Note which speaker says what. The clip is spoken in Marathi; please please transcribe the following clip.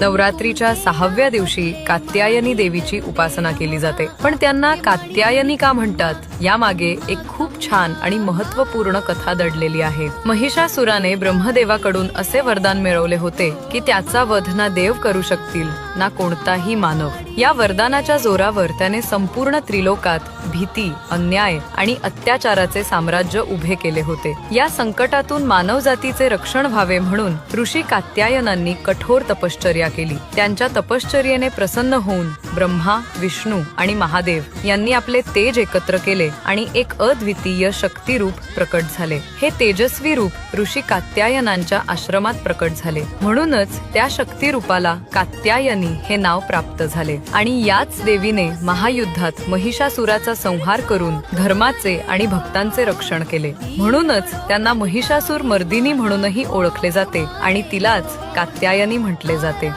Speaker 1: नवरात्रीच्या सहाव्या दिवशी कात्यायनी देवीची उपासना केली जाते. पण त्यांना कात्यायनी का म्हणतात? यामागे एक खूप छान आणि महत्त्वपूर्ण कथा दडलेली आहे. महिषासुराने ब्रह्मदेवाकडून असे वरदान मिळवले होते की त्याचा वधना देव करू शकतील. ना कोणताही मानव. या वरदानाच्या जोरावर त्याने संपूर्ण त्रिलोकात भीती अन्याय आणि अत्याचाराचे साम्राज्य उभे केले होते. या संकटातून मानवजातीचे रक्षण व्हावे म्हणून ऋषी कात्यायनांनी कठोर तपश्चर्या केली. त्यांच्या तपश्चर्येने प्रसन्न होऊन ब्रह्मा विष्णू आणि महादेव यांनी आपले तेज एकत्र केले आणि एक अद्वितीय शक्तिरूप प्रकट झाले. हे तेजस्वी रूप ऋषी कात्यायनांच्या आश्रमात प्रकट झाले. म्हणूनच त्या शक्तिरूपाला कात्यायनी हे नाव प्राप्त झाले. आणि याच देवीने महायुद्धात महिषासुराचा संहार करून धर्माचे आणि भक्तांचे रक्षण केले. म्हणूनच त्यांना महिषासूर मर्दिनी म्हणूनही ओळखले जाते आणि तिलाच कात्यायनी म्हटले जाते.